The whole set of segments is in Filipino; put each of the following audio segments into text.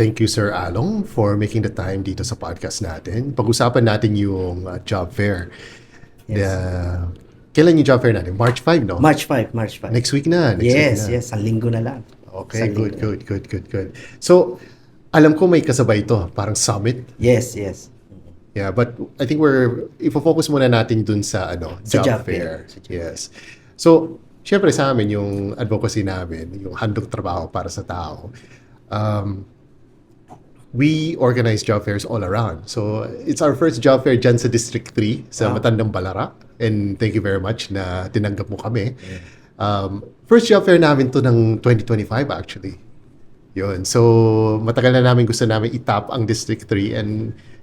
thank you Sir Along for making the time dito sa podcast natin. Pag-usapan natin yung uh, job fair. Yes. The- kailan yung job fair natin? March 5, no? March 5, March 5. Next week na. Next yes, week na. yes. Ang linggo na lang. Okay, good, good, good, good, good. So, alam ko may kasabay ito, parang summit. Yes, yes. Yeah, but I think we're ifo-focus muna natin dun sa ano, Sa job, job fair. fair. Sa job Yes. So, syempre sa amin yung advocacy namin, yung handog trabaho para sa tao. Um, we organize job fairs all around. So, it's our first job fair dyan sa District 3 sa Wow. Matandang Balara. And thank you very much na tinanggap mo kami. Um, first job fair namin to ng 2025 actually. Yun. So, matagal na namin gusto namin itap ang District 3 and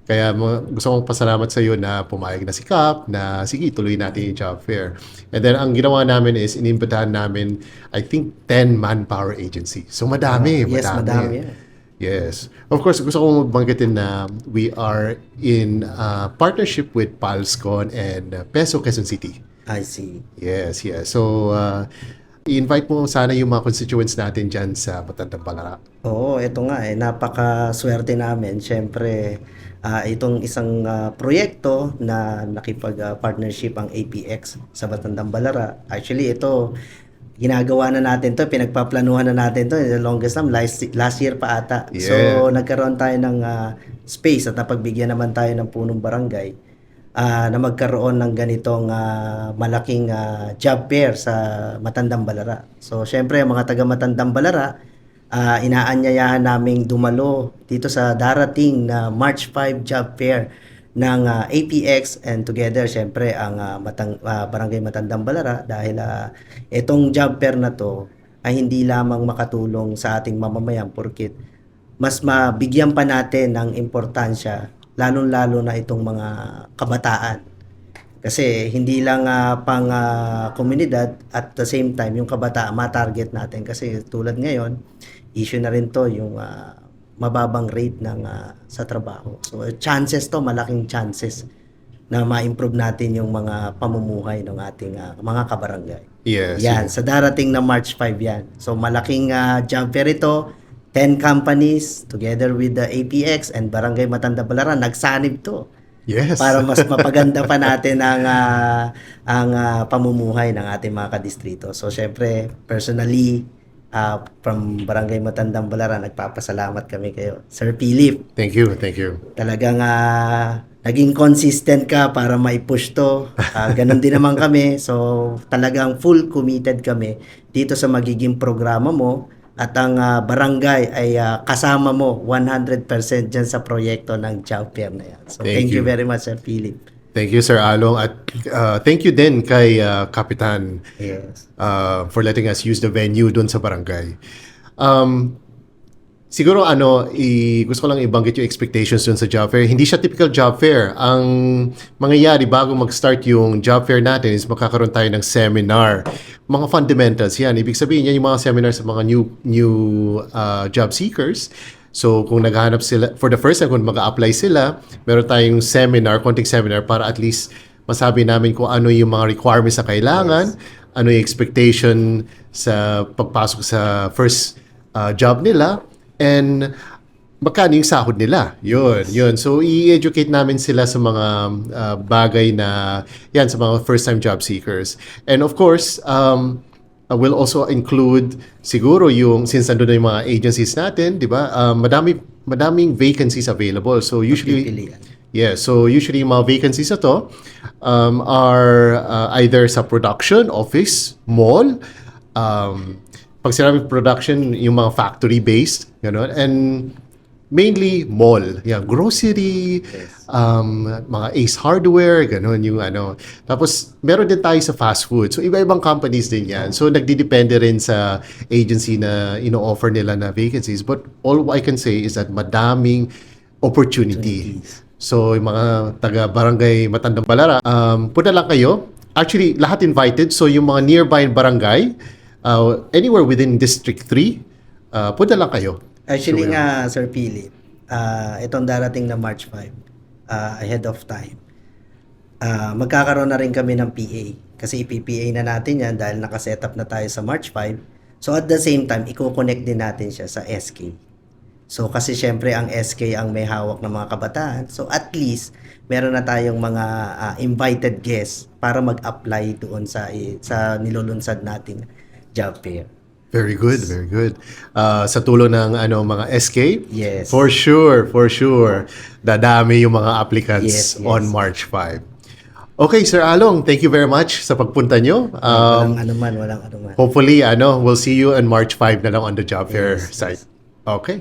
kaya gusto kong pasalamat sa iyo na pumayag na si Cap na sige, tuloy natin yung job fair. And then, ang ginawa namin is inimbitahan namin, I think, 10 manpower agency. So, madami, Ah, yes, madami yan. Yes. Of course, gusto kong magbanggitin na we are in uh, partnership with Palscon and uh, Peso Quezon City. I see. Yes, yes. So, uh, i-invite mo sana yung mga constituents natin dyan sa Matandang Balara. Oo, ito nga eh. Napaka-swerte namin. Siyempre, ah, itong isang ah, proyekto na nakipag-partnership ang APX sa Batandang Balara. Actually, ito, ginagawa na natin to, pinagpaplanuhan na natin to, the longest time, last, last year pa ata. Yeah. So, nagkaroon tayo ng ah, space at napagbigyan naman tayo ng punong barangay ah, na magkaroon ng ganitong ah, malaking ah, job fair sa Matandang Balara. So, syempre, mga taga Matandang Balara, ah, inaanyayahan naming dumalo dito sa darating na March 5 job fair ng ah, APX and together syempre ang ah, Matang, ah, Barangay Matandang Balara dahil ah, itong job fair na to ay hindi lamang makatulong sa ating mamamayan porkit mas mabigyan pa natin ng importansya lalong-lalo na itong mga kabataan. Kasi hindi lang ah, pang ah, komunidad at the same time yung kabataan ma-target natin kasi tulad ngayon issue na rin to yung ah, mababang rate ng ah, sa trabaho. So chances to malaking chances na ma-improve natin yung mga pamumuhay ng ating ah, mga kabarangay. Yes. Yan, sa darating na March 5 yan. So malaking ah, job fair ito. 10 companies together with the APX and Barangay Matanda Balaran nagsanib to Yes. para mas mapaganda pa natin ang ah, ang ah, pamumuhay ng ating mga kadistrito. So syempre, personally ah, from Barangay Matandang Balaran, nagpapasalamat kami kayo. Sir Philip, Thank you, thank you. talagang ah, naging consistent ka para mai-push to. Ah, ganun din naman kami. So, talagang full committed kami dito sa magiging programa mo at ang ah, barangay ay ah, kasama mo 100% dyan sa proyekto ng fair na yan. So, Thank thank, you. you. very much, Sir Philip. Thank you, Sir Along. At uh, thank you din kay uh, Kapitan Yes. uh, for letting us use the venue doon sa barangay. Um, siguro ano, i, gusto ko lang ibanggit yung expectations doon sa job fair. Hindi siya typical job fair. Ang mangyayari bago mag-start yung job fair natin is makakaroon tayo ng seminar. Mga fundamentals yan. Ibig sabihin yan yung mga seminar sa mga new new uh, job seekers. So, kung naghahanap sila, for the first time, kung mag-apply sila, meron tayong seminar, konting seminar para at least masabi namin kung ano yung mga requirements na kailangan, ano yung expectation sa pagpasok sa first uh, job nila, and magkano yung sahod nila. Yun, yun. So, i-educate namin sila sa mga uh, bagay na, yan, sa mga first-time job seekers. And of course, um, uh, will also include siguro yung since nandun na yung mga agencies natin, 'di ba? Um, madami madaming vacancies available. So usually. Yeah, so usually yung mga vacancies na to um, are uh, either sa production, office, mall, um, pag sinabi production, yung mga factory-based, gano'n, and mainly mall, yeah, grocery, um, mga Ace Hardware, gano'n yung ano. Tapos, meron din tayo sa fast food. So, iba-ibang companies din yan. So, nagdidepende rin sa agency na ino-offer nila na vacancies. But all I can say is that madaming opportunity. So, yung mga taga-barangay Matandang Balara, um, punta lang kayo. Actually, lahat invited. So, yung mga nearby barangay, uh, anywhere within District 3, uh, punta lang kayo. Actually So, nga, Sir Philip, ah, itong darating na March 5, ah, ahead of time, ah, magkakaroon na rin kami ng PA. Kasi ipi-PA na natin yan dahil nakaset up na tayo sa March 5. So at the same time, i-connect din natin siya sa SK. So kasi syempre ang SK ang may hawak ng mga kabataan. So at least meron na tayong mga ah, invited guests para mag-apply doon sa sa nilulunsad nating job fair. Very good, very good. Uh, sa tulong ng ano mga SK, Yes. for sure, for sure, dadami yung mga applicants Yes, yes. on March 5. Okay, Sir Along, thank you very much sa pagpunta nyo. Um, walang anuman, walang anuman. hopefully, ano, we'll see you on March 5 na lang on the job fair site. Okay.